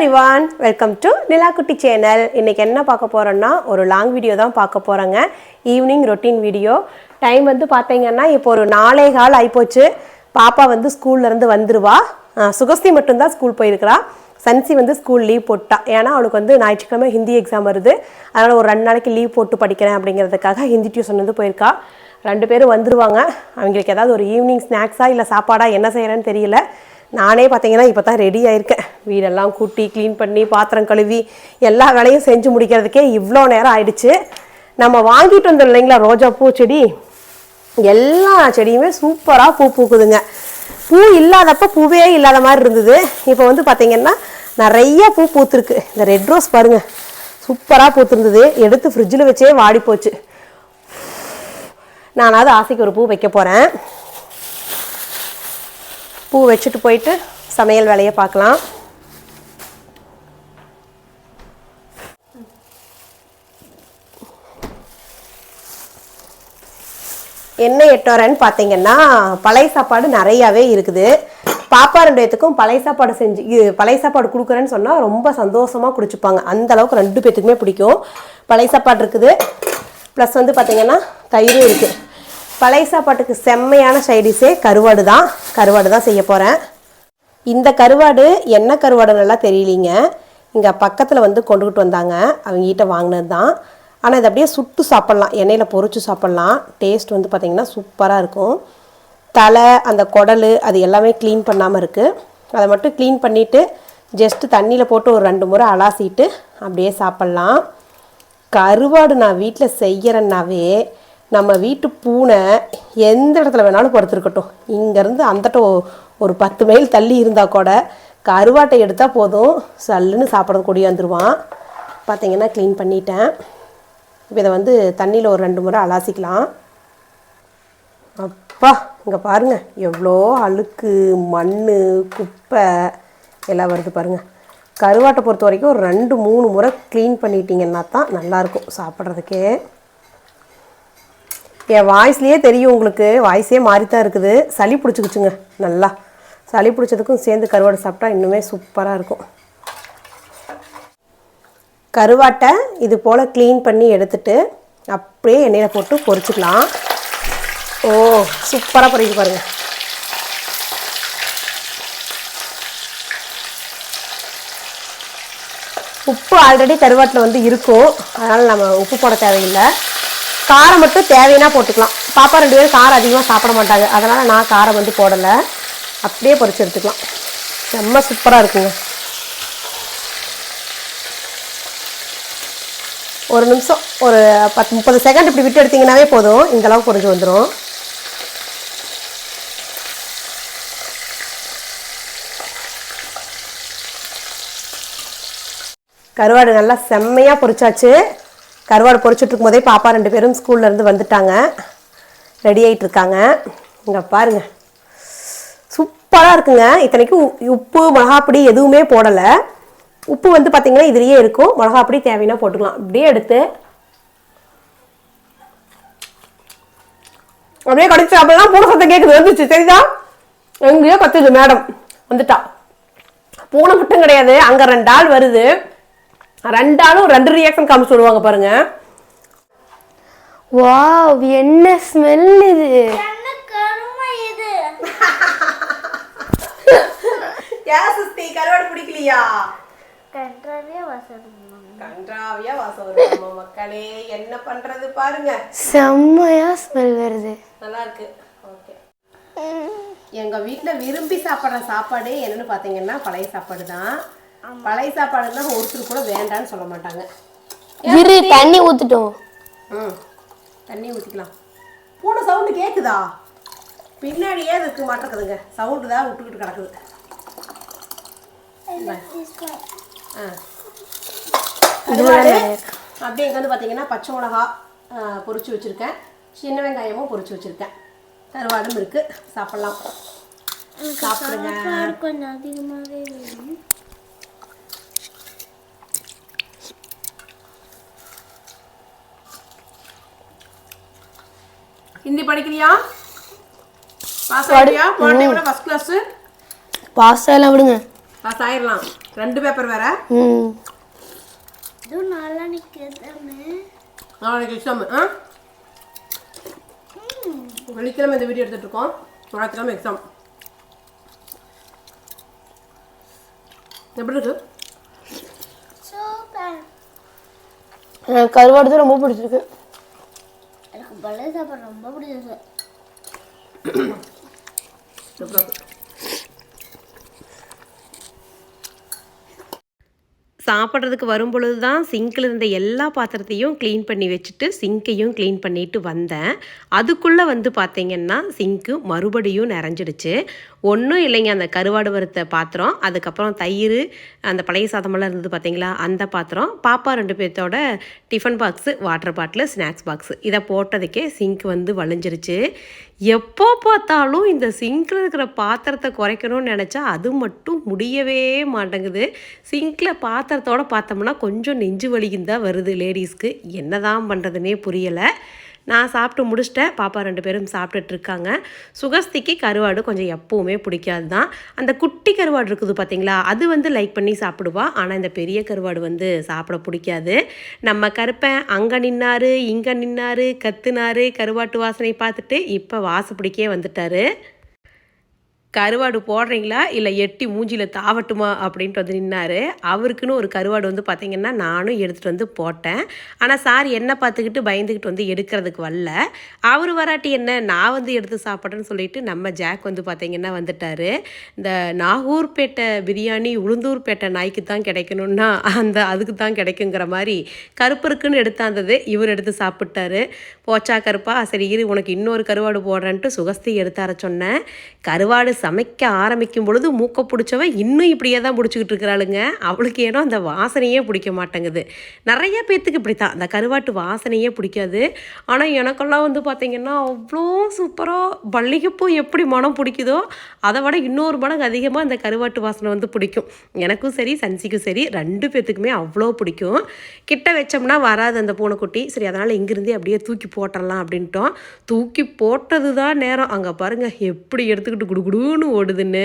Everyone welcome to Nilakutty channel. இன்றைக்கி என்ன பார்க்க போகிறோன்னா ஒரு லாங் வீடியோ தான் பார்க்க போகிறோங்க ஈவினிங் ரொட்டீன் வீடியோ டைம் வந்து பார்த்தீங்கன்னா இப்போ ஒரு நாளே கால் ஆகிப்போச்சு பாப்பா வந்து ஸ்கூல்லேருந்து வந்துருவா. சுகஸ்தி மட்டும்தான் ஸ்கூல் போயிருக்கிறா. சன்சி வந்து ஸ்கூல் லீவ் போட்டா. ஏன்னா அவளுக்கு வந்து ஞாயிற்றுக்கிழமை ஹிந்தி எக்ஸாம் வருது. அதனால் ஒரு ரெண்டு நாளைக்கு லீவ் போட்டு படிக்கிறேன் அப்படிங்கிறதுக்காக ஹிந்தி டியூஷன் வந்து போயிருக்கா. ரெண்டு பேரும் வந்துருவாங்க. அவங்களுக்கு ஏதாவது ஒரு ஈவினிங் ஸ்நாக்ஸா இல்லை சாப்பாடா என்ன செய்கிறேன்னு தெரியல. நானே பார்த்தீங்கன்னா இப்போ தான் ரெடி ஆயிருக்கேன். வீடெல்லாம் கூட்டி க்ளீன் பண்ணி பாத்திரம் கழுவி எல்லா வேலையும் செஞ்சு முடிக்கிறதுக்கே இவ்வளோ நேரம் ஆயிடுச்சு. நம்ம வாங்கிட்டு வந்தோம் இல்லைங்களா ரோஜா பூ செடி? எல்லா செடியுமே சூப்பராக பூ பூக்குதுங்க. பூ இல்லாதப்ப பூவே இல்லாத மாதிரி இருந்தது. இப்போ வந்து பார்த்தீங்கன்னா நிறைய பூ பூத்துருக்கு. இந்த ரெட் ரோஸ் பாருங்க சூப்பராக பூத்துருந்தது. எடுத்து ஃப்ரிட்ஜில் வச்சே வாடி போச்சு நானாவது ஆசைக்கு ஒரு பூ வைக்க போகிறேன் பூ வச்சுட்டு போயிட்டு சமையல் வேலையை பார்க்கலாம். என்ன எட்டோரன்னு பார்த்தீங்கன்னா பழைய சாப்பாடு நிறையாவே இருக்குது. பாப்பா ரெண்டு பேத்துக்கும் பழைய சாப்பாடு செஞ்சு பழைய சாப்பாடு கொடுக்குறேன்னு சொன்னால் ரொம்ப சந்தோஷமாக குடிச்சுப்பாங்க. அந்த அளவுக்கு ரெண்டு பேத்துக்குமே பிடிக்கும். பழைய சாப்பாடு இருக்குது. ப்ளஸ் வந்து பார்த்தீங்கன்னா தயிரும் இருக்குது பழைய சாப்பாட்டுக்கு செம்மையான சைடிஷே கருவாடு தான். கருவாடு தான் செய்ய போகிறேன் இந்த கருவாடு என்ன கருவாடு நல்லா தெரியலீங்க. இங்கே பக்கத்தில் வந்து கொண்டுகிட்டு வந்தாங்க. அவங்ககிட்ட வாங்கினது தான் ஆனால் இது அப்படியே சுட்டு சாப்பிட்லாம். எண்ணெயில் பொறிச்சு சாப்பிட்லாம். டேஸ்ட் வந்து பார்த்திங்கன்னா சூப்பராக இருக்கும். தலை அந்த குடல் அது எல்லாமே க்ளீன் பண்ணாமல் இருக்குது அதை மட்டும் க்ளீன் பண்ணிவிட்டு ஜஸ்ட்டு தண்ணியில் போட்டு ஒரு ரெண்டு முறை அலாசிட்டு அப்படியே சாப்பிட்லாம். கருவாடு நான் வீட்டில் செய்கிறேன்னாவே நம்ம வீட்டு பூனை எந்த இடத்துல வேணாலும் படுத்துருக்கட்டும். இங்கேருந்து அந்தட்ட ஒரு பத்து மைல் தள்ளி இருந்தால் கூட கருவாட்டை எடுத்தால் போதும். சல்லுன்னு சாப்பிட்றது கூடிய வந்துடுவான் பார்த்தீங்கன்னா க்ளீன் பண்ணிட்டேன். இப்போ இதை வந்து தண்ணியில் ஒரு ரெண்டு முறை அலாசிக்கலாம். அப்பா இங்கே பாருங்க. எவ்வளோ அழுக்கு மண் குப்பை எல்லாம் வருது பாருங்கள் கருவாட்டை பொறுத்த வரைக்கும் ஒரு ரெண்டு மூணு முறை க்ளீன் பண்ணிட்டீங்கன்னா தான் நல்லாயிருக்கும் சாப்பிட்றதுக்கே. என் வாய்ஸ்லேயே தெரியும் உங்களுக்கு. வாய்ஸே மாறி தான் இருக்குது. சளி பிடிச்சிக்கிச்சுங்க. நல்லா. சளி பிடிச்சதுக்கும் சேர்ந்து கருவாடு சாப்பிட்டா இன்னுமே சூப்பராக இருக்கும். கருவாட்டை இது போல் க்ளீன் பண்ணி எடுத்துட்டு அப்படியே எண்ணெயில் போட்டு பொரிச்சுக்கலாம். ஓ சூப்பராக பொறிக்க பாருங்கள் உப்பு ஆல்ரெடி கருவாட்டில் வந்து இருக்கும். அதனால் நம்ம உப்பு போட தேவையில்லை. காரம் மட்டும் தேவைன்னா போட்டுக்கலாம். பாப்பா ரெண்டு பேரும் காரம் அதிகமாக சாப்பிட மாட்டாங்க. அதனால் நான் காரம் வந்து போடலை. அப்படியே பொரிச்சு எடுத்துக்கலாம். செம்ம சூப்பராக இருக்குங்க. ஒரு நிமிஷம் ஒரு பத்து முப்பது செகண்ட் இப்படி விட்டு எடுத்திங்கனாவே போதும். இந்தளவுக்கு பொறிஞ்சு பொரிஞ்சு வந்துடும் கருவாடு நல்லா செம்மையாக பொரிச்சாச்சு கருவாடு பொரிச்சிட்டு இருக்கும்போதே பாப்பா ரெண்டு பேரும் ஸ்கூல்லேருந்து வந்துட்டாங்க. ரெடி ஆகிட்டு இருக்காங்க. இங்கே பாருங்க. சூப்பராக இருக்குங்க. இத்தனைக்கும் உ- உப்பு மிளகாப்பொடி எதுவுமே போடலை. உப்பு வந்து பார்த்திங்கன்னா இதுலேயே இருக்கும். மிளகாப்பொடி தேவைன்னா போட்டுக்கலாம். அப்படியே எடுத்து அப்படியே கடிச்சு அப்படிலாம் பூனை சத்தம் கேட்குது வந்துச்சு. சரிதா எங்கேயோ கத்துது மேடம் வந்துட்டா. பூனை மட்டும் கிடையாது. அங்கே ரெண்டு ஆள் வருது. ரெண்டு ஆளும் ரெண்டு ரியாக்ஷன் காமிச்சு விடுவாங்க பாருங்க. வாவ் என்ன ஸ்மெல் இது? கருவாடு பிடிக்கலையா? கன்றாவே வாசம் கன்றாவியா வாசம் வரும் நம்ம மக்களே? என்ன பண்றது பாருங்க. செம்மையா ஸ்மெல் வருது. நல்லா இருக்கு ஓகே. எங்க வீட்ல விரும்பி சாப்பிட்ற சாப்பாடு என்னன்னு பாத்தீங்கன்னா பழைய சாப்பாடு தான் பழைய சாப்பாடுன்னா ஒருத்தர் கூட வேண்டான்னு சொல்ல மாட்டாங்க. இரு தண்ணி ஊத்துட்டோம். ம் தண்ணி ஊற்றிக்கலாம் பூனை சவுண்டு கேட்குதா பின்னாடியே அதுக்கு மாட்டேக்குதுங்க சவுண்டு தான் விட்டுக்கிட்டு கிடக்குது. ஆ. கருவாடு அப்படியே இங்கே வந்து பார்த்தீங்கன்னா பச்சை மிளகா பொரிச்சு வச்சுருக்கேன். சின்ன வெங்காயமும் பொரிச்சு வச்சுருக்கேன். கருவாடும் இருக்குது சாப்பிட்லாம். சாப்பிடுங்க. கொஞ்சம் அதிகமாகவே ஹிந்தி படிக்கலையா? பாஸ் ஆகிறியா போன டைமில் ஃபஸ்ட் கிளாஸு பாஸ் எல்லாம் விடுங்க. பாஸ் ஆயிடலாம். ரெண்டு பேப்பர் வேற. ம். இதுவும் நிற்கிறதானே நாளைக்கு எக்ஸாம் ஆ? வெள்ளிக்கிழமை இந்த வீடியோ எடுத்துட்டு இருக்கோம். ஞாயிற்றுக்கிழமை எக்ஸாம் எப்படி இருக்கு? கருவாடு தான் ரொம்ப பிடிச்சிருக்கு. எனக்கு பழைய சாப்பாடு ரொம்ப பிடிச்சது சூப்பரா இருக்கு சாப்பிட்றதுக்கு வரும் பொழுது தான் சிங்கில் இருந்த எல்லா பாத்திரத்தையும் க்ளீன் பண்ணி வச்சுட்டு சிங்கையும் க்ளீன் பண்ணிட்டு வந்தேன். அதுக்குள்ளே வந்து பார்த்தீங்கன்னா சிங்க்கு மறுபடியும் நிறைஞ்சிடுச்சு. ஒன்றும் இல்லைங்க அந்த கருவாடு வறுத்த பாத்திரம் அதுக்கப்புறம் தயிர் அந்த பழைய சாதமெல்லாம் இருந்தது பார்த்தீங்களா அந்த பாத்திரம் பாப்பா ரெண்டு பேர்த்தோட tiffin box water bottle snacks box இதை போட்டதுக்கே சிங்க் வந்து வளைஞ்சிருச்சு எப்போ பார்த்தாலும் இந்த சிங்கில் இருக்கிற பாத்திரத்தை குறைக்கணும்னு நினச்சா அது மட்டும் முடியவே மாட்டேங்குது. சிங்கில் பாத்திரத்தோட பார்த்தோம்னா கொஞ்சம் நெஞ்சு வலிக்கும் தான் வருது லேடிஸ்க்கு. என்னதான் பண்ணுறதுனே புரியலை. நான் சாப்பிட்டு முடிச்சிட்டேன். பாப்பா ரெண்டு பேரும் சாப்பிட்டுட்ருக்காங்க. சுகஸ்திக்கு கருவாடு கொஞ்சம் எப்போவுமே பிடிக்காது தான் அந்த குட்டி கருவாடு இருக்குது பார்த்தீங்களா அது வந்து லைக் பண்ணி சாப்பிடுவா. ஆனால் இந்த பெரிய கருவாடு வந்து சாப்பிட பிடிக்காது. நம்ம கருப்பன் அங்கே நின்னாரு இங்கே நின்னாரு கத்துனாரு கருவாட்டு வாசனை பார்த்துட்டு இப்போ வாசப்பிடிக்கே வந்துட்டாரு. கருவாடு போடுறீங்களா? இல்லை எட்டி மூஞ்சியில் தாவட்டுமா? அப்படின்ட்டு வந்து நின்னாரு. அவருக்குன்னு ஒரு கருவாடு வந்து பார்த்தீங்கன்னா நானும் எடுத்துகிட்டு வந்து போட்டேன். ஆனால் சார் என்ன பார்த்துக்கிட்டு பயந்துக்கிட்டு வந்து எடுக்கிறதுக்கு வரல. அவர் வராட்டி என்ன? நான் வந்து எடுத்து சாப்பிட்றேன்னு சொல்லிட்டு நம்ம ஜாக் வந்து பார்த்தீங்கன்னா வந்துட்டாரு. இந்த நாகூர்பேட்டை பிரியாணி உளுந்தூர்பேட்டை நாய்க்கு தான் கிடைக்கணும்னா அந்த அதுக்கு தான் கிடைக்குங்கிற மாதிரி கருப்பருக்குன்னு எடுத்தாந்தது இவர் எடுத்து சாப்பிட்டாரு. போச்சா கருப்பா? சரி இரு உனக்கு இன்னொரு கருவாடு போடுறேன்ட்டு சுகஸ்தி எடுத்தார சொன்னேன் கருவாடு சமைக்க ஆரம்பிக்கும் பொழுது மூக்க பிடிச்சவ இன்னும் இப்படியே தான் பிடிச்சிக்கிட்டு இருக்கிறாளுங்க. அவளுக்கு ஏனோ அந்த வாசனையே பிடிக்க மாட்டேங்குது. நிறைய பேர்த்துக்கு இப்படி தான் அந்த கருவாட்டு வாசனையே பிடிக்காது. ஆனால் எனக்கெல்லாம் வந்து பார்த்திங்கன்னா அவ்வளோ சூப்பராக பள்ளிகைப்பூ எப்படி மனம் பிடிக்குதோ அதை விட இன்னொரு மடங்கு அதிகமாக அந்த கருவாட்டு வாசனை வந்து பிடிக்கும். எனக்கும் சரி சன்சிக்கும் சரி ரெண்டு பேர்த்துக்குமே அவ்வளோ பிடிக்கும். கிட்ட வச்சோம்னா வராது அந்த பூனைக்குட்டி. சரி அதனால் இங்கிருந்தே அப்படியே தூக்கி போட்டுடலாம் அப்படின்ட்டோம். தூக்கி போட்டது தான் நேரம். அங்கே பாருங்கள் எப்படி எடுத்துக்கிட்டு குடுகுடுன்னு ஓடுதுன்னு.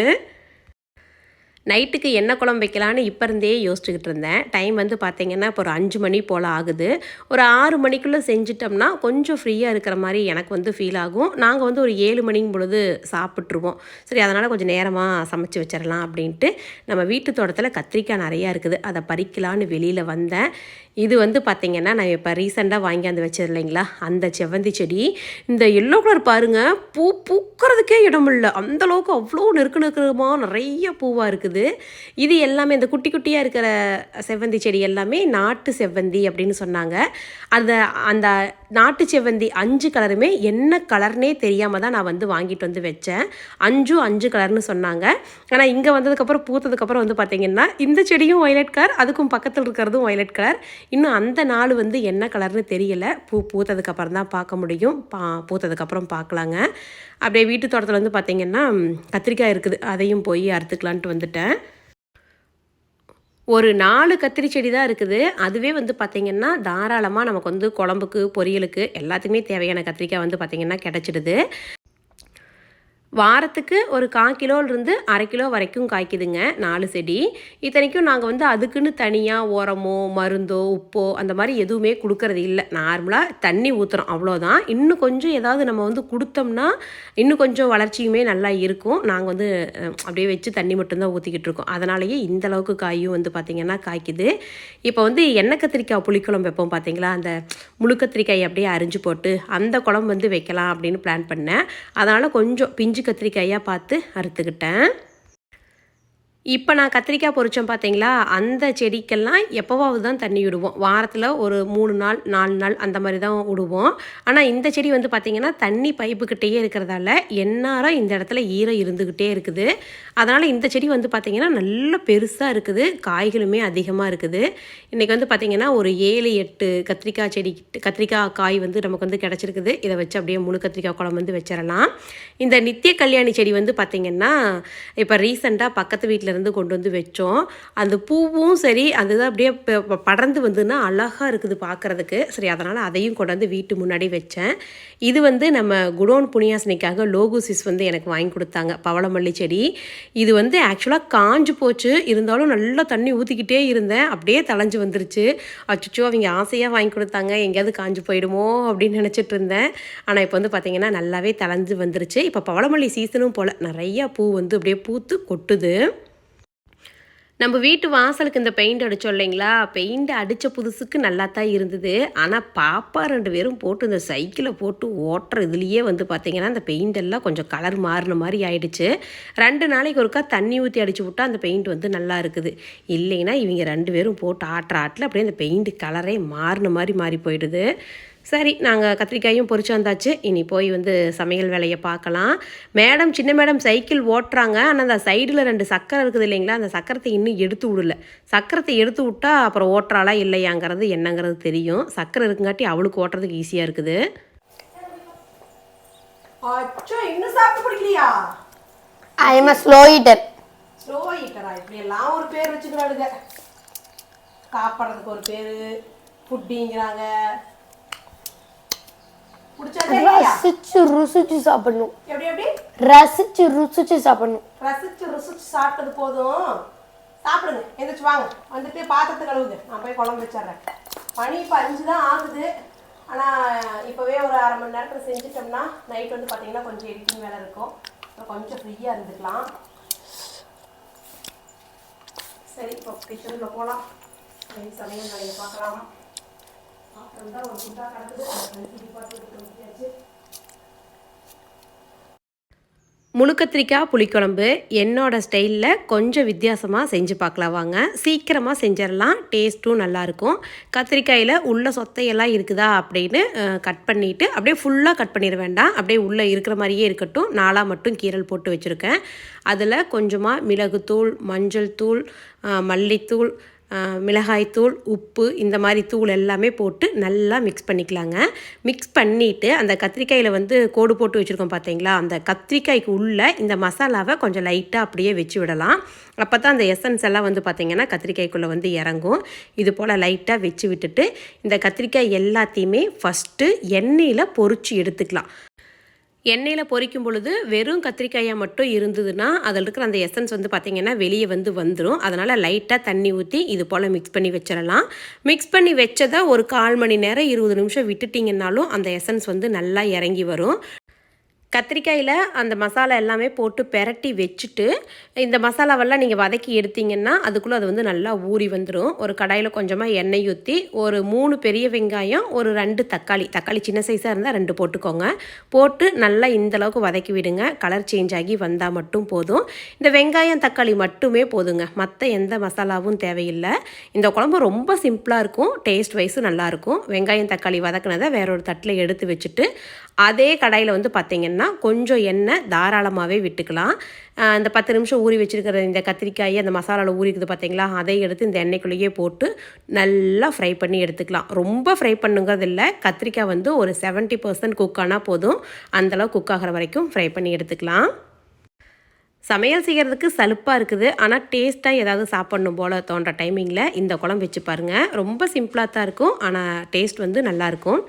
நைட்டுக்கு என்ன குழம்பு வைக்கலான்னு இப்போ இருந்தே யோசிச்சுக்கிட்டு இருந்தேன். டைம் வந்து பார்த்தீங்கன்னா இப்போ ஒரு அஞ்சு மணி போல் ஆகுது. ஒரு ஆறு மணிக்குள்ளே செஞ்சிட்டோம்னா கொஞ்சம் ஃப்ரீயாக இருக்கிற மாதிரி எனக்கு வந்து ஃபீல் ஆகும். நாங்கள் வந்து ஒரு ஏழு மணிங்க பொழுது சாப்பிட்ருவோம் சரி அதனால் கொஞ்சம் நேரமாக சமைச்சு வச்சிடலாம் அப்படின்ட்டு நம்ம வீட்டு தோட்டத்தில் கத்திரிக்காய் நிறையா இருக்குது. அதை பறிக்கலான்னு வெளியில் வந்தேன். இது வந்து பார்த்தீங்கன்னா நான் இப்போ ரீசெண்டாக வாங்கியாந்து வச்சது இல்லைங்களா? அந்த செவ்வந்தி செடி. இந்த எல்லோ கலர் பாருங்கள் பூ பூக்கிறதுக்கே இடம் இல்லை. அந்தளவுக்கு அவ்வளோ நெருக்க நெருக்கமாக நிறைய பூவாக இருக்குது. இது எல்லாமே இந்த குட்டி குட்டியாக இருக்கிற செவ்வந்தி செடி எல்லாமே நாட்டு செவ்வந்தி அப்படின்னு சொன்னாங்க. அந்த அந்த நாட்டு செவ்வந்தி அஞ்சு கலருமே என்ன கலர்னே தெரியாமல் தான் நான் வந்து வாங்கிட்டு வந்து வச்சேன். அஞ்சும் அஞ்சு கலர்னு சொன்னாங்க. ஆனால் இங்கே வந்ததுக்கப்புறம் பூத்ததுக்கப்புறம் வந்து பார்த்தீங்கன்னா இந்த செடியும் வயலட் கலர் அதுக்கும் பக்கத்தில் இருக்கிறதும் வயலட் கலர் இன்னும் அந்த நாள் வந்து என்ன கலர்னு தெரியல. பூ பூத்ததுக்கப்புறம் தான் பார்க்க முடியும். பா பூத்ததுக்கப்புறம் பார்க்கலாங்க. அப்படியே வீட்டு தோட்டத்தில் வந்து பார்த்தீங்கன்னா கத்திரிக்காய் இருக்குது. அதையும் போய் அறுத்துக்கலான்ட்டு வந்துட்டேன். ஒரு நாலு கத்திரி செடி தான் இருக்குது. அதுவே வந்து பார்த்திங்கன்னா தாராளமாக நமக்கு வந்து குழம்புக்கு பொரியலுக்கு எல்லாத்துக்குமே தேவையான கத்திரிக்காய் வந்து பார்த்திங்கன்னா கிடச்சிடுது. வாரத்துக்கு ஒரு கால் கிலோலேருந்து அரை கிலோ வரைக்கும் காய்க்குதுங்க நாலு செடி. இத்தனைக்கும் நாங்கள் வந்து அதுக்குன்னு தனியாக உரமோ மருந்தோ உப்போ அந்த மாதிரி எதுவுமே கொடுக்கறது இல்லை. நார்மலாக தண்ணி ஊற்றுறோம் அவ்வளோதான். இன்னும் கொஞ்சம் ஏதாவது நம்ம வந்து கொடுத்தோம்னா இன்னும் கொஞ்சம் வளர்ச்சியுமே நல்லா இருக்கும். நாங்கள் வந்து அப்படியே வச்சு தண்ணி மட்டும்தான் ஊற்றிக்கிட்டு இருக்கோம். அதனாலேயே இந்த அளவுக்கு காயும் வந்து பார்த்திங்கன்னா காய்க்குது. இப்போ வந்து எண்ணெய் கத்திரிக்காய் புளிக்குழம்பு வைப்போம் பார்த்தீங்களா அந்த முழு கத்திரிக்காய் அப்படியே அரிஞ்சு போட்டு அந்த குழம்பு வந்து வைக்கலாம் அப்படின்னு பிளான் பண்ணேன். அதனால் கொஞ்சம் பிஞ்சு கத்திரிக்காயாக பார்த்து அறுத்துக்கிட்டேன். இப்போ நான் கத்திரிக்காய் பொரிச்சோம் பார்த்தீங்களா அந்த செடிக்கெல்லாம் எப்போவாவது தான் தண்ணி விடுவோம். வாரத்தில் ஒரு மூணு நாள் நாலு நாள் அந்த மாதிரி தான் விடுவோம். ஆனால் இந்த செடி வந்து பார்த்திங்கன்னா தண்ணி பைப்புக்கிட்டேயே இருக்கிறதால எந்நேரம் இந்த இடத்துல ஈரம் இருந்துக்கிட்டே இருக்குது. அதனால் இந்த செடி வந்து பார்த்திங்கன்னா நல்ல பெருசாக இருக்குது. காய்களுமே அதிகமாக இருக்குது. இன்றைக்கி வந்து பார்த்திங்கன்னா ஒரு ஏழு எட்டு கத்திரிக்காய் செடி கத்திரிக்காய் காய் வந்து நமக்கு வந்து கிடச்சிருக்குது. இதை வச்சு அப்படியே முழு கத்திரிக்காய் குழம்பு வந்து வச்சிடலாம். இந்த நித்திய கல்யாணி செடி வந்து பார்த்திங்கன்னா இப்போ ரீசெண்டாக பக்கத்து வீட்டில் இருந்து கொண்டு வந்து வச்சோம். அந்த பூவும் சரி அதுதான் அப்படியே படர்ந்து வந்துன்னா அழகாக இருக்குது பார்க்குறதுக்கு சரி அதனால் அதையும் கொண்டு வந்து வீட்டு முன்னாடி வச்சேன். இது வந்து நம்ம குடோன் புனியாசனிக்காக லோகோசிஸ் வந்து எனக்கு வாங்கி கொடுத்தாங்க. பவளமல்லி செடி. இது வந்து ஆக்சுவலாக காஞ்சு போச்சு. இருந்தாலும் நல்லா தண்ணி ஊற்றிக்கிட்டே இருந்தேன். அப்படியே தளைஞ்சு வந்துருச்சு. அச்சுச்சோ அவங்க ஆசையாக வாங்கி கொடுத்தாங்க. எங்கேயாவது காஞ்சு போயிடுமோ அப்படின்னு நினச்சிட்டு இருந்தேன். ஆனால் இப்போ வந்து பார்த்திங்கன்னா நல்லாவே தளைஞ்சு வந்துருச்சு. இப்போ பவளமல்லி சீசனும் போல் நிறையா பூ வந்து அப்படியே பூத்து கொட்டுது. நம்ம வீட்டு வாசலுக்கு இந்த பெயிண்ட் அடித்தோம் இல்லைங்களா? பெயிண்ட் அடித்த புதுசுக்கு நல்லா தான் இருந்தது. ஆனால் பாப்பா ரெண்டு பேரும் போட்டு இந்த சைக்கிளை போட்டு ஓட்டுற இதுலேயே வந்து பார்த்திங்கன்னா அந்த பெயிண்ட் எல்லாம் கொஞ்சம் கலர் மாறின மாதிரி ஆயிடுச்சு. ரெண்டு நாளைக்கு ஒருக்கா தண்ணி ஊற்றி அடிச்சு விட்டா அந்த பெயிண்ட் வந்து நல்லா இருக்குது. இல்லைன்னா இவங்க ரெண்டு பேரும் போட்டு ஆட்டுற ஆட்டில் அப்படியே அந்த பெயிண்ட் கலரே மாறின மாதிரி மாறி போயிடுது. சரி நாங்கள் கத்திரிக்காயும் பொரிச்சு வந்தாச்சு. இனி போய் வந்து சமையல் வேலையை பார்க்கலாம். மேடம் சின்ன மேடம் சைக்கிள் ஓட்டுறாங்க. ஆனால் அந்த சைடில் ரெண்டு சக்கரை இருக்குது இல்லைங்களா? அந்த சக்கரத்தை இன்னும் எடுத்து விடல. சக்கரத்தை எடுத்து விட்டா அப்புறம் ஓட்டுறாளா இல்லையாங்கிறது என்னங்கிறது தெரியும். சக்கரை இருக்குங்காட்டி அவளுக்கு ஓட்டுறதுக்கு ஈஸியாக இருக்குது. இன்னும் சாப்பிட்டு பிடிக்கலையா I am a slow eater slow ஈட்டரா இப்படி எல்லாம் ஒரு பேர் வச்சுக்கிறாளுங்க சாப்பிட்றதுக்கு ஒரு பேர். ரசிச்சு ருசிச்சு சாப்பிடணும். எப்படி எப்படி? ரசிச்சு ருசிச்சு சாப்பிடணும். ரசிச்சு ருசிச்சு சாப்பிட்டது போதும். சாப்பிடுங்க எந்திரிச்சு வாங்க. வந்துட்டு பாத்திரத்தை கழுவுங்க. நான் போய் குழம்பு வச்சிடுறேன். மணி இப்போ அஞ்சு தான் ஆகுது. ஆனால் இப்போவே ஒரு அரை மணி நேரத்தில் செஞ்சுட்டோம்னா நைட் வந்து பார்த்தீங்கன்னா கொஞ்சம் எடிட்டிங் வேலை இருக்கும். அப்புறம் கொஞ்சம் ஃப்ரீயாக இருந்துக்கலாம். சரி இப்போ கிச்சனில் போகலாம் சமையல் வேலையை பார்க்கலாம். முழுக்கத்திரிக்காய் புளிக்குழம்பு என்னோட ஸ்டைலில் கொஞ்சம் வித்தியாசமாக செஞ்சு பார்க்கலாம் வாங்க. சீக்கிரமாக செஞ்சிடலாம் டேஸ்ட்டும் நல்லாயிருக்கும் கத்திரிக்காயில் உள்ள சொத்தையெல்லாம் இருக்குதா அப்படின்னு கட் பண்ணிவிட்டு அப்படியே ஃபுல்லாக கட் பண்ணிட வேண்டாம். அப்படியே உள்ளே இருக்கிற மாதிரியே இருக்கட்டும். நாளாக மட்டும் கீரல் போட்டு வச்சுருக்கேன். அதில் கொஞ்சமாக மிளகுத்தூள் மஞ்சள் தூள் மல்லித்தூள் மிளகாய்த்தூள் உப்பு இந்த மாதிரி தூள் எல்லாமே போட்டு நல்லா மிக்ஸ் பண்ணிக்கலாங்க. மிக்ஸ் பண்ணிவிட்டு அந்த கத்திரிக்காயில் வந்து கோடு போட்டு வச்சுருக்கோம் பார்த்தீங்களா அந்த கத்திரிக்காய்க்கு உள்ளே இந்த மசாலாவை கொஞ்சம் லைட்டாக அப்படியே வச்சு விடலாம். அப்போ தான் அந்த எசன்ஸ் எல்லாம் வந்து பார்த்திங்கன்னா கத்திரிக்காய்க்குள்ளே வந்து இறங்கும். இது போல் லைட்டாக வச்சு விட்டுட்டு இந்த கத்திரிக்காய் எல்லாத்தையுமே ஃபஸ்ட்டு எண்ணெயில் பொறிச்சு எடுத்துக்கலாம். எண்ணெயில் பொரிக்கும் பொழுது வெறும் கத்திரிக்காயாக மட்டும் இருந்ததுன்னா அதில் இருக்கிற அந்த எசன்ஸ் வந்து பார்த்திங்கன்னா வெளியே வந்து வந்துடும் அதனால் லைட்டாக தண்ணி ஊற்றி இது போல் மிக்ஸ் பண்ணி வச்சிடலாம் மிக்ஸ் பண்ணி வச்சதை ஒரு கால் மணி நேரம் இருபது நிமிஷம் விட்டுட்டிங்கன்னாலும் அந்த எசன்ஸ் வந்து நல்லா இறங்கி வரும். கத்திரிக்காயில் அந்த மசாலா எல்லாமே போட்டு பெரட்டி வச்சுட்டு இந்த மசாலாவெல்லாம் நீங்கள் வதக்கி எடுத்தீங்கன்னா அதுக்குள்ளே அது வந்து நல்லா ஊறி வந்துடும் ஒரு கடாயில் கொஞ்சமாக எண்ணெய் ஊற்றி ஒரு மூணு பெரிய வெங்காயம் ஒரு ரெண்டு தக்காளி. தக்காளி சின்ன சைஸாக இருந்தால் ரெண்டு போட்டுக்கோங்க. போட்டு நல்லா இந்த அளவுக்கு வதக்கி விடுங்க. கலர் சேஞ்ச் ஆகி வந்தால் மட்டும் போதும். இந்த வெங்காயம் தக்காளி மட்டுமே போதுங்க. மற்ற எந்த மசாலாவும் தேவையில்லை. இந்த குழம்பு ரொம்ப சிம்பிளாக இருக்கும். டேஸ்ட் வைஸும் நல்லாயிருக்கும் வெங்காயம் தக்காளி வதக்குனதை வேற ஒரு தட்டில் எடுத்து வச்சுட்டு அதே கடாயில் வந்து பார்த்திங்கன்னா கொஞ்சம் எண்ணெய் தாராளமாகவே விட்டுக்கலாம். இந்த பத்து நிமிஷம் ஊறி வச்சிருக்கிற இந்த கத்திரிக்காய் அந்த மசாலாவில் ஊறிக்குது பார்த்தீங்களா அதை எடுத்து இந்த எண்ணெய்க்குள்ளேயே போட்டு நல்லா ஃப்ரை பண்ணி எடுத்துக்கலாம். ரொம்ப ஃப்ரை பண்ணுங்கிறது இல்லை கத்திரிக்காய் வந்து ஒரு 70% பர்சன்ட் குக் ஆனால் போதும். அந்தளவு குக் ஆகிற வரைக்கும் ஃப்ரை பண்ணி எடுத்துக்கலாம். சமையல் செய்கிறதுக்கு சலுப்பாக இருக்குது. ஆனால் டேஸ்ட்டாக ஏதாவது சாப்பிட்ணும் போல் தோன்ற டைமிங்கில் இந்த குழம்பு வச்சு பாருங்கள் ரொம்ப சிம்பிளாக தான் இருக்கும். ஆனால் டேஸ்ட் வந்து நல்லாயிருக்கும்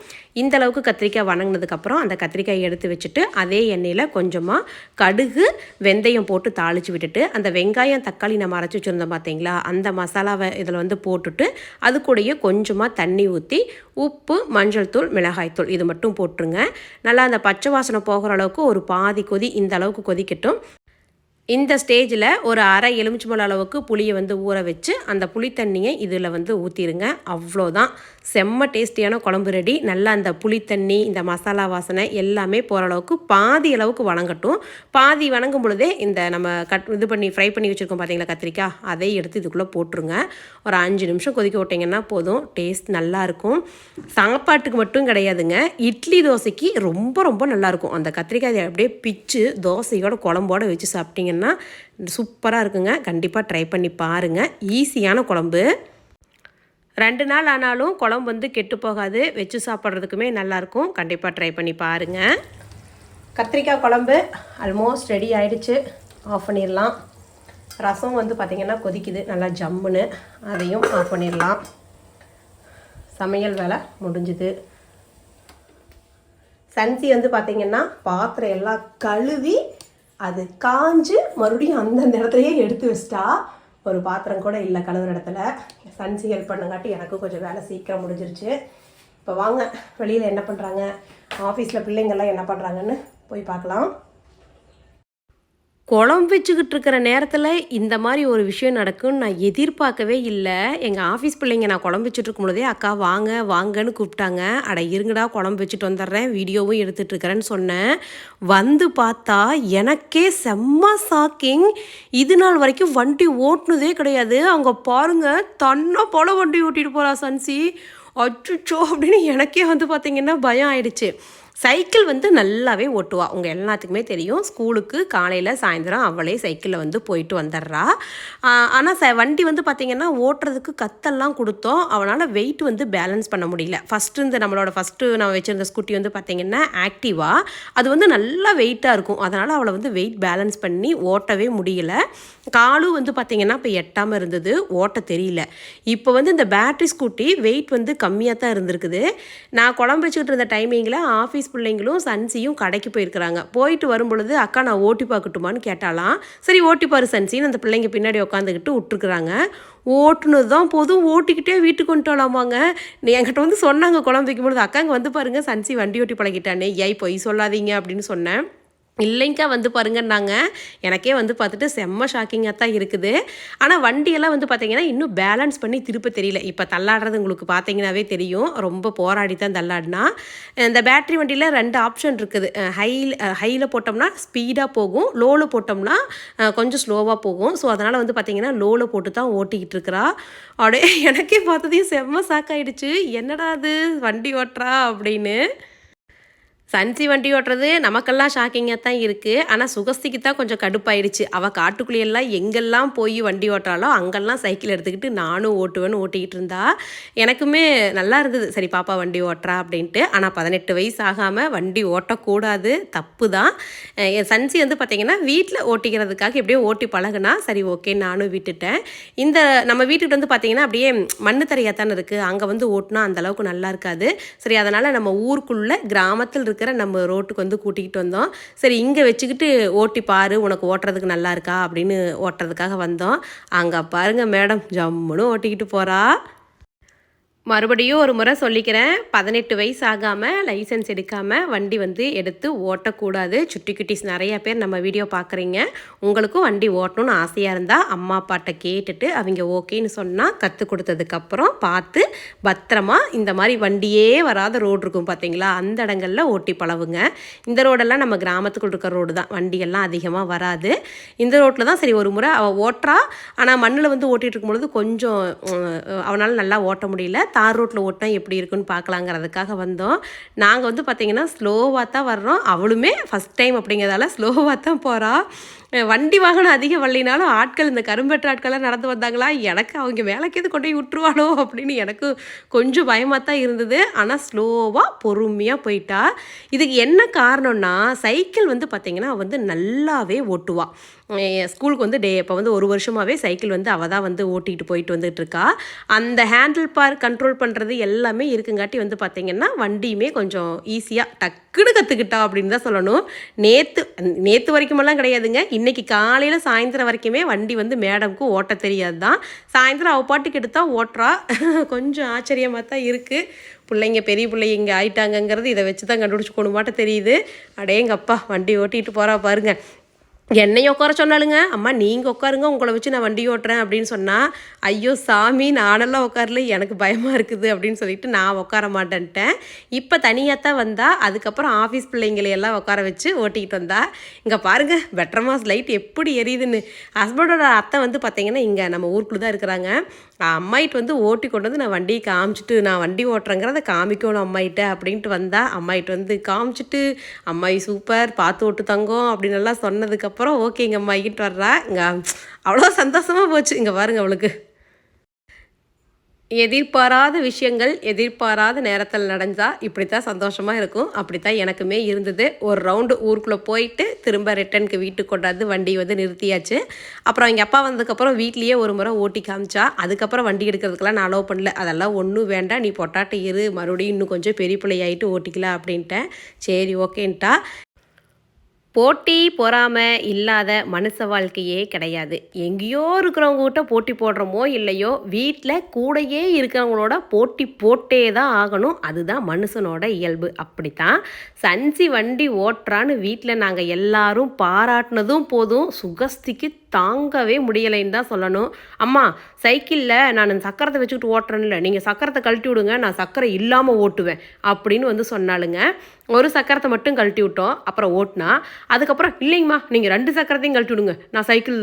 இந்த அளவுக்கு கத்திரிக்காய் வணங்கினதுக்கப்புறம் அந்த கத்திரிக்காயை எடுத்து வச்சுட்டு அதே எண்ணெயில் கொஞ்சமாக கடுகு வெந்தயம் போட்டு தாளித்து விட்டுட்டு அந்த வெங்காயம் தக்காளி நம்ம அரைச்சி வச்சுருந்தோம் பார்த்தீங்களா அந்த மசாலாவை இதில் வந்து போட்டுட்டு அது கூடயே கொஞ்சமாக தண்ணி ஊற்றி உப்பு மஞ்சள் தூள் மிளகாய் தூள் இது மட்டும் போட்டுருங்க. நல்லா அந்த பச்சை வாசனை போகிற அளவுக்கு ஒரு பாதி கொதி இந்த அளவுக்கு கொதிக்கட்டும். இந்த ஸ்டேஜில் ஒரு அரை எலுமிச்சம்பழ அளவுக்கு புளியை வந்து ஊற வச்சு அந்த புளி தண்ணியை இதில் வந்து ஊற்றிடுங்க அவ்வளோதான். செம்ம டேஸ்டியான குழம்பு ரெடி. நல்லா அந்த புளி தண்ணி இந்த மசாலா வாசனை எல்லாமே போகிற அளவுக்கு பாதி அளவுக்கு வணங்கட்டும். பாதி வணங்கும் பொழுதே இந்த நம்ம கட் இது பண்ணி ஃப்ரை பண்ணி வச்சுருக்கோம் பார்த்தீங்களா கத்திரிக்காய்? அதை எடுத்து இதுக்குள்ளே போட்டுருங்க. ஒரு அஞ்சு நிமிஷம் கொதிக்க விட்டிங்கன்னா போதும். டேஸ்ட் நல்லாயிருக்கும் சாப்பாட்டுக்கு மட்டும் கிடையாதுங்க. இட்லி தோசைக்கு ரொம்ப ரொம்ப நல்லாயிருக்கும் அந்த கத்திரிக்காய் அப்படியே பிச்சு தோசையோட குழம்போடு வச்சு சாப்பிட்டீங்கன்னா சூப்பராக இருக்குங்க. கண்டிப்பாக ட்ரை பண்ணி பாருங்கள் ஈஸியான குழம்பு. ரெண்டு நாள் ஆனாலும் குழம்பு வந்து கெட்டு போகாது. வச்சு சாப்பிட்றதுக்குமே நல்லாயிருக்கும். கண்டிப்பாக ட்ரை பண்ணி பாருங்கள் கத்திரிக்காய் குழம்பு ஆல்மோஸ்ட் ரெடி ஆகிடுச்சு ஆஃப் பண்ணிடலாம். ரசம் வந்து பார்த்திங்கன்னா கொதிக்குது. நல்லா ஜம்முன்னு. அதையும் ஆஃப் பண்ணிடலாம். சமையல் வேலை முடிஞ்சுது. சன்சி வந்து பார்த்திங்கன்னா பாத்திரம் எல்லாம் கழுவி அது காஞ்சு மறுபடியும் அந்த இடத்துலையே எடுத்து வச்சிட்டா ஒரு பாத்திரம் கூட இல்லை கழுவுற இடத்துல. சன்சி ஹெல்ப் பண்ணங்காட்டி எனக்கு கொஞ்சம் வேலை சீக்கிரம் முடிஞ்சிருச்சு. இப்போ வாங்க வெளியில் என்ன பண்ணுறாங்க ஆஃபீஸில் பிள்ளைங்கள்லாம் என்ன பண்ணுறாங்கன்னு போய் பார்க்கலாம். குழம்பு வச்சுக்கிட்டு இருக்கிற நேரத்தில் இந்த மாதிரி ஒரு விஷயம் நடக்கும்னு நான் எதிர்பார்க்கவே இல்லை. எங்கள் ஆஃபீஸ் பிள்ளைங்க நான் குழம்பு வச்சுட்டு இருக்கும்போதே அக்கா வாங்க வாங்கன்னு கூப்பிட்டாங்க. அட இருங்கடா குழம்பு வச்சுட்டு வந்துடுறேன். வீடியோவும் எடுத்துட்டுருக்கிறேன்னு சொன்னேன். வந்து பார்த்தா எனக்கே செம்ம ஷாக்கிங் இது நாள் வரைக்கும் வண்டி ஓட்டுனதே கிடையாது. அவங்க பாருங்க தன்னை போல வண்டி ஓட்டிகிட்டு போகிறா சன்சி. அச்சுச்சோ! அப்படின்னு எனக்கே வந்து பார்த்திங்கன்னா பயம் ஆயிடுச்சு. சைக்கிள் வந்து நல்லாவே ஓட்டுவா. உங்கள் எல்லாத்துக்குமே தெரியும். ஸ்கூலுக்கு காலையில் சாயந்தரம் அவளே சைக்கிளில் வந்து போயிட்டு வந்துடுறா ஆனால் ச வண்டி வந்து பார்த்திங்கன்னா ஓட்டுறதுக்கு கத்தெல்லாம் கொடுத்தோம். அவனால் வெயிட் வந்து பேலன்ஸ் பண்ண முடியல. ஃபஸ்ட்டு இந்த நம்மளோட ஃபஸ்ட்டு நம்ம வச்சுருந்த ஸ்கூட்டி வந்து பார்த்திங்கன்னா ஆக்டிவா அது வந்து நல்லா வெயிட்டாக இருக்கும். அதனால் அவளை வந்து வெயிட் பேலன்ஸ் பண்ணி ஓட்டவே முடியல. காலும் வந்து பார்த்திங்கன்னா இப்போ எட்டாமல் இருந்தது. ஓட்ட தெரியல. இப்போ வந்து இந்த பேட்ரி ஸ்கூட்டி வெயிட் வந்து கம்மியாக தான் இருந்திருக்குது. நான் குழம்பு வச்சுக்கிட்டு இருந்த டைமிங்கில் ஆஃபீஸ் பிள்ளைங்களும் சன்சியும் கடைக்கு போயிருக்கிறாங்க. போயிட்டு வரும் பொழுது அக்கா நான் ஓட்டி பார்க்கட்டுமான்னு கேட்டாலாம் சரி ஓட்டி பாரு சன்சின்னு அந்த பிள்ளைங்க பின்னாடி உட்காந்துக்கிட்டு விட்டுருக்குறாங்க ஓட்டுனது தான் போதும். ஓட்டிக்கிட்டே வீட்டுக்கு கொண்டு வரலாமாங்க? என்கிட்ட வந்து சொன்னாங்க குழம்பு வைக்கும்பொழுது அக்காங்க வந்து பாருங்கள் சன்சி வண்டி ஓட்டி பழகிட்டானே. ஏய் பொய் சொல்லாதீங்க அப்படின்னு சொன்னேன். இல்லைங்கக்கா வந்து பாருங்கன்னாங்க. எனக்கே வந்து பார்த்துட்டு செம்ம ஷாக்கிங்காக தான் இருக்குது. ஆனால் வண்டியெல்லாம் வந்து பார்த்தீங்கன்னா இன்னும் பேலன்ஸ் பண்ணி திருப்ப தெரியல. இப்போ தள்ளாடுறது உங்களுக்கு பார்த்தீங்கன்னாவே தெரியும். ரொம்ப போராடி தான் தள்ளாடினா. இந்த பேட்ரி வண்டியில் ரெண்டு ஆப்ஷன் இருக்குது. ஹையில் ஹையில் போட்டோம்னா ஸ்பீடாக போகும். லோவில் போட்டோம்னா கொஞ்சம் ஸ்லோவாக போகும். ஸோ அதனால் வந்து பார்த்தீங்கன்னா லோவில் போட்டு தான் ஓட்டிக்கிட்டு இருக்கிறா. அப்படியே எனக்கே பார்த்ததையும் செம்ம ஷாக்காயிடுச்சு என்னடா அது வண்டி ஓட்டுறா அப்படின்னு. சன்சி வண்டி ஓட்டுறது நமக்கெல்லாம் ஷாக்கிங்காக தான் இருக்குது ஆனால் சுகஸ்திக்கு தான் கொஞ்சம் கடுப்பாயிடுச்சு. அவள் காட்டுக்குள்ளேயெல்லாம் எங்கெல்லாம் போய் வண்டி ஓட்டுறாளோ அங்கெல்லாம் சைக்கிள் எடுத்துக்கிட்டு நானும் ஓட்டுவேன்னு ஓட்டிக்கிட்டு இருந்தா. எனக்குமே நல்லா இருந்தது. சரி பாப்பா வண்டி ஓட்டுறா அப்படின்ட்டு. ஆனால் பதினெட்டு வயசு ஆகாமல் வண்டி ஓட்டக்கூடாது. தப்பு தான். என் சன்சி வந்து பார்த்திங்கன்னா வீட்டில் ஓட்டிக்கிறதுக்காக எப்படியோ ஓட்டி பழகுனா சரி ஓகே நானும் விட்டுட்டேன். இந்த நம்ம வீட்டுக்கு வந்து பார்த்திங்கன்னா அப்படியே மண்ணு தரையாக தானே இருக்குது அங்கே வந்து ஓட்டினா அந்தளவுக்கு நல்லா இருக்காது. சரி அதனால் நம்ம ஊருக்குள்ளே கிராமத்தில் இருக்கிற நம்ம ரோட்டுக்கு வந்து கூட்டிகிட்டு வந்தோம். சரி இங்கே வச்சுக்கிட்டு ஓட்டி பாரு உனக்கு ஓட்டுறதுக்கு நல்லா இருக்கா? அப்படின்னு ஓட்டுறதுக்காக வந்தோம். அங்கே பாருங்க மேடம் ஜம்முன்னு ஓட்டிக்கிட்டு போகிறா மறுபடியும் ஒரு முறை சொல்லிக்கிறேன் பதினெட்டு வயசு ஆகாமல் லைசன்ஸ் எடுக்காமல் வண்டி வந்து எடுத்து ஓட்டக்கூடாது. சுட்டி குட்டிஸ் நிறையா பேர் நம்ம வீடியோ பார்க்குறீங்க. உங்களுக்கும் வண்டி ஓட்டணும்னு ஆசையாக இருந்தால் அம்மா அப்பாட்ட கேட்டுட்டு அவங்க ஓகேன்னு சொன்னால் கற்றுக் கொடுத்ததுக்கப்புறம் பார்த்து பத்திரமா இந்த மாதிரி வண்டியே வராத ரோடு இருக்கும் பார்த்தீங்களா அந்த இடங்களில் ஓட்டி பழவுங்க இந்த ரோடெல்லாம் நம்ம கிராமத்துக்குள் இருக்கிற ரோடு தான். வண்டியெல்லாம் அதிகமாக வராது. இந்த ரோட்டில் தான் சரி ஒரு முறை அவள் ஓட்டுறா. ஆனால் மண்ணில் வந்து ஓட்டிகிட்டு இருக்கும்பொழுது கொஞ்சம் அவனால் நல்லா ஓட்ட முடியல. தார் ரோட்டில் ஓட்டினா எப்படி இருக்குன்னு பார்க்கலாங்கிறதுக்காக வந்தோம். நாங்கள் வந்து பார்த்திங்கன்னா ஸ்லோவாக தான் வர்றோம். அவளுமே ஃபஸ்ட் டைம் அப்படிங்கிறதால ஸ்லோவாக தான் போகிறா வண்டி வாகனம் அதிகம் வரலினாலும் ஆட்கள் இந்த கரும்பெற்ற ஆட்கள்லாம் நடந்து வந்தாங்களா? எனக்கு அவங்க வேலைக்கு எது கொண்டு போய் விட்டுருவாளோ அப்படின்னு எனக்கு கொஞ்சம் பயமாக தான் இருந்தது. ஆனால் ஸ்லோவாக பொறுமையாக போயிட்டா. இதுக்கு என்ன காரணம்னா சைக்கிள் வந்து பார்த்திங்கன்னா வந்து நல்லாவே ஓட்டுவா. என் ஸ்கூலுக்கு வந்து டே இப்போ வந்து ஒரு வருஷமாகவே சைக்கிள் வந்து அவள் தான் வந்து ஓட்டிகிட்டு போயிட்டு வந்துட்டு இருக்கா. அந்த ஹேண்டில் பார் கண்ட்ரோல் பண்ணுறது எல்லாமே இருக்குங்காட்டி வந்து பார்த்திங்கன்னா வண்டியுமே கொஞ்சம் ஈஸியாக டக்குன்னு கற்றுக்கிட்டா அப்படின்னு தான் சொல்லணும். நேற்று நேற்று வரைக்குமெல்லாம் கிடையாதுங்க. இன்றைக்கி காலையில் சாயந்தரம் வரைக்குமே வண்டி வந்து மேடம்க்கு ஓட்ட தெரியாது தான் சாயந்தரம் அவள் பாட்டுக்கு எடுத்தால் ஓட்டுறா. கொஞ்சம் ஆச்சரியமாக தான் இருக்குது பிள்ளைங்க பெரிய பிள்ளைங்க இங்கே ஆயிட்டாங்கங்கிறது இதை வச்சு தான் கண்டுபிடிச்சி மாட்ட தெரியுது. அடேங்கப்பா வண்டி ஓட்டிகிட்டு போகிறா பாருங்க. என்னையும் உட்கார சொன்னாலுங்க அம்மா நீங்கள் உட்காருங்க. உங்களை வச்சு நான் வண்டி ஓட்டுறேன் அப்படின்னு சொன்னால் ஐயோ சாமி நானெல்லாம் உட்காரல. எனக்கு பயமாக இருக்குது. அப்படின்னு சொல்லிட்டு நான் உட்கார மாட்டேன்ட்டேன். இப்போ தனியாக தான் வந்தால் அதுக்கப்புறம் ஆஃபீஸ் பிள்ளைங்களை எல்லாம் உட்கார வச்சு ஓட்டிக்கிட்டு வந்தா இங்கே பாருங்கள் பெட்ரமாஸ் லைட் எப்படி எரியுதுன்னு. ஹஸ்பண்டோட அத்தை வந்து பார்த்தீங்கன்னா இங்கே நம்ம ஊருக்குள்ளே தான் இருக்கிறாங்க. அம்மாயிட்டு வந்து ஓட்டி கொண்டு வந்து நான் வண்டியை காமிச்சிட்டு நான் வண்டி ஓட்டுறேங்கிறத காமிக்கணும் அம்மாயிட்ட அப்படின்ட்டு வந்தால் அம்மாயிட்டு வந்து காமிச்சிட்டு அம்மாயி சூப்பர் பார்த்து ஓட்டு தங்கம் அப்படின்னு எல்லாம் சொன்னதுக்கப்புறம் ஓகே எங்கள் அம்மாயிக்கிட்டு வர்றா. இங்கே அவ்வளோ சந்தோஷமாக போச்சு. இங்கே பாருங்க அவளுக்கு. எதிர்பாராத விஷயங்கள் எதிர்பாராத நேரத்தில் நடந்தால் இப்படி தான் சந்தோஷமாக இருக்கும். அப்படி தான் எனக்குமே இருந்தது. ஒரு ரவுண்டு ஊருக்குள்ளே போயிட்டு திரும்ப ரிட்டனுக்கு வீட்டுக்கு கொண்டாந்து வண்டி வந்து நிறுத்தியாச்சு. அப்புறம் எங்கள் அப்பா வந்ததுக்கப்புறம் வீட்லேயே ஒரு முறை ஓட்டி காமிச்சா. அதுக்கப்புறம் வண்டி எடுக்கிறதுக்கெல்லாம் நான் அலோவ் பண்ணல. அதெல்லாம் ஒன்றும் வேண்டாம். நீ பொட்டாட்டு இரு. மறுபடியும் இன்னும் கொஞ்சம் பெரிய பிள்ளையாயிட்டு ஓட்டிக்கலாம் அப்படின்ட்டேன். சரி ஓகேன்ட்டா. போட்டி பொறாமை இல்லாத மனுஷ வாழ்க்கையே கிடையாது. எங்கேயோ இருக்கிறவங்க கிட்ட போட்டி போடுறோமோ இல்லையோ வீட்டில் கூடயே இருக்கிறவங்களோட போட்டி போட்டே தான் ஆகணும். அதுதான் மனுஷனோட இயல்பு. அப்படித்தான் சன்சி வண்டி ஓட்டுறான்னு வீட்டில் நாங்கள் எல்லாரும் பாராட்டினதும் போதும் சுகஸ்திக்கு தாங்கவே முடியலைன்னு தான் சொல்லணும். அம்மா சைக்கிளில் நான் சக்கரத்தை வச்சுக்கிட்டு ஓட்டுறேன்ல நீங்கள் சக்கரத்தை கழட்டி விடுங்க நான் சக்கரை இல்லாமல் ஓட்டுவேன் அப்படின்னு வந்து சொன்னாலுங்க ஒரு சக்கரத்தை மட்டும் கழட்டி விட்டோம் அப்புறம் ஓட்டினா அதுக்கப்புறம் இல்லைங்கம்மா நீங்கள் ரெண்டு சக்கரத்தையும் கழட்டி விடுங்க நான் சைக்கிள்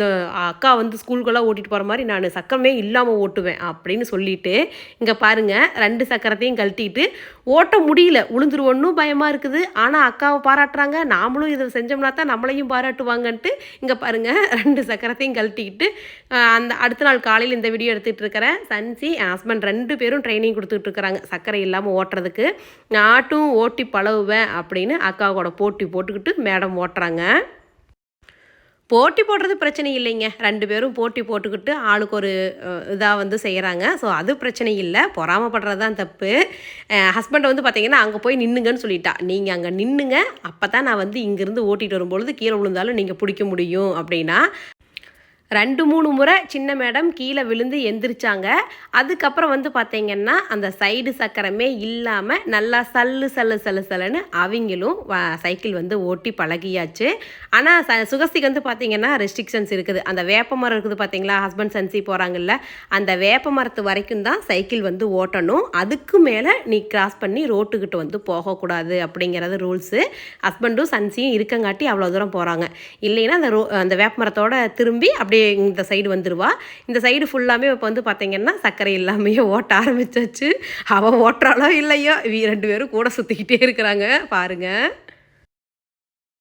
அக்கா வந்து ஸ்கூலுக்கெல்லாம் ஓட்டிட்டு போகிற மாதிரி நான் சக்கரமே இல்லாமல் ஓட்டுவேன் அப்படின்னு சொல்லிட்டு இங்கே பாருங்கள் ரெண்டு சக்கரத்தையும் கழட்டிட்டு ஓட்ட முடியல உளுந்துருவோன்னும் பயமாக இருக்குது ஆனால் அக்காவை பாராட்டுறாங்க நாமளும் இதை செஞ்சோம்னா தான் நம்மளையும் பாராட்டுவாங்கன்ட்டு இங்கே பாருங்கள் ரெண்டு சக்கரத்தையும் கழட்டிக்கிட்டு அந்த அடுத்த நாள் காலையில் இந்த வீடியோ எடுத்துகிட்டு இருக்கிறேன் சன்சி என் ஹஸ்பண்ட் ரெண்டு பேரும் ட்ரைனிங் கொடுத்துட்டு இருக்கிறாங்க. சர்க்கரை இல்லாமல் ஓட்டுறதுக்கு. நாட்டும் ஓட்டி பழகுவேன் அப்படின்னு அக்காவோட போட்டி போட்டுக்கிட்டு மேடம் ஓட்டுறாங்க. போட்டி போடுறது பிரச்சனை இல்லைங்க. ரெண்டு பேரும் போட்டி போட்டுக்கிட்டு ஆளுக்கு ஒரு இதாக வந்து செய்கிறாங்க ஸோ அது பிரச்சனை இல்லை. பொறாமப்படுறது தான் தப்பு. ஹஸ்பண்டை வந்து பார்த்தீங்கன்னா அங்கே போய் நின்னுங்கன்னு சொல்லிட்டா. நீங்கள் அங்கே நின்னுங்க. அப்போ தான் நான் வந்து இங்கேருந்து ஓட்டிகிட்டு வரும்பொழுது கீழே விழுந்தாலும் நீங்கள் பிடிக்க முடியும் அப்படின்னா ரெண்டு மூணு முறை சின்ன மேடம் கீழே விழுந்து எந்திரிச்சாங்க. அதுக்கப்புறம் வந்து பார்த்தீங்கன்னா அந்த சைடு சக்கரமே இல்லாமல் நல்லா சல்லு சல்லு சல்லு சல்லுன்னு அவங்களும் சைக்கிள் வந்து ஓட்டி பழகியாச்சு. ஆனால் ச சுகஸ்திக்கு வந்து பார்த்தீங்கன்னா ரெஸ்ட்ரிக்ஷன்ஸ் இருக்குது. அந்த வேப்ப மரம் இருக்குது பார்த்தீங்களா ஹஸ்பண்ட் சன்சி போகிறாங்கல்ல அந்த வேப்ப மரத்து வரைக்கும் தான் சைக்கிள் வந்து ஓட்டணும். அதுக்கு மேலே நீ கிராஸ் பண்ணி ரோட்டுக்கிட்ட வந்து போகக்கூடாது அப்படிங்கிறது ரூல்ஸு ஹஸ்பண்டும் சன்சியும் இருக்கங்காட்டி அவ்வளோ தூரம் போகிறாங்க இல்லைன்னா அந்த ரோ அந்த வேப்ப மரத்தோட திரும்பி அப்படியே இந்த சைடு வந்துடுவா இந்த சைடு ஃபுல்லாமே இப்போ வந்து பார்த்தீங்கன்னா சர்க்கரை இல்லாமையே ஓட்ட ஆரம்பிச்சாச்சு. அவள் ஓட்டுறாளோ இல்லையோ இவ ரெண்டு பேரும் கூட சுற்றிக்கிட்டே இருக்கிறாங்க. பாருங்கள்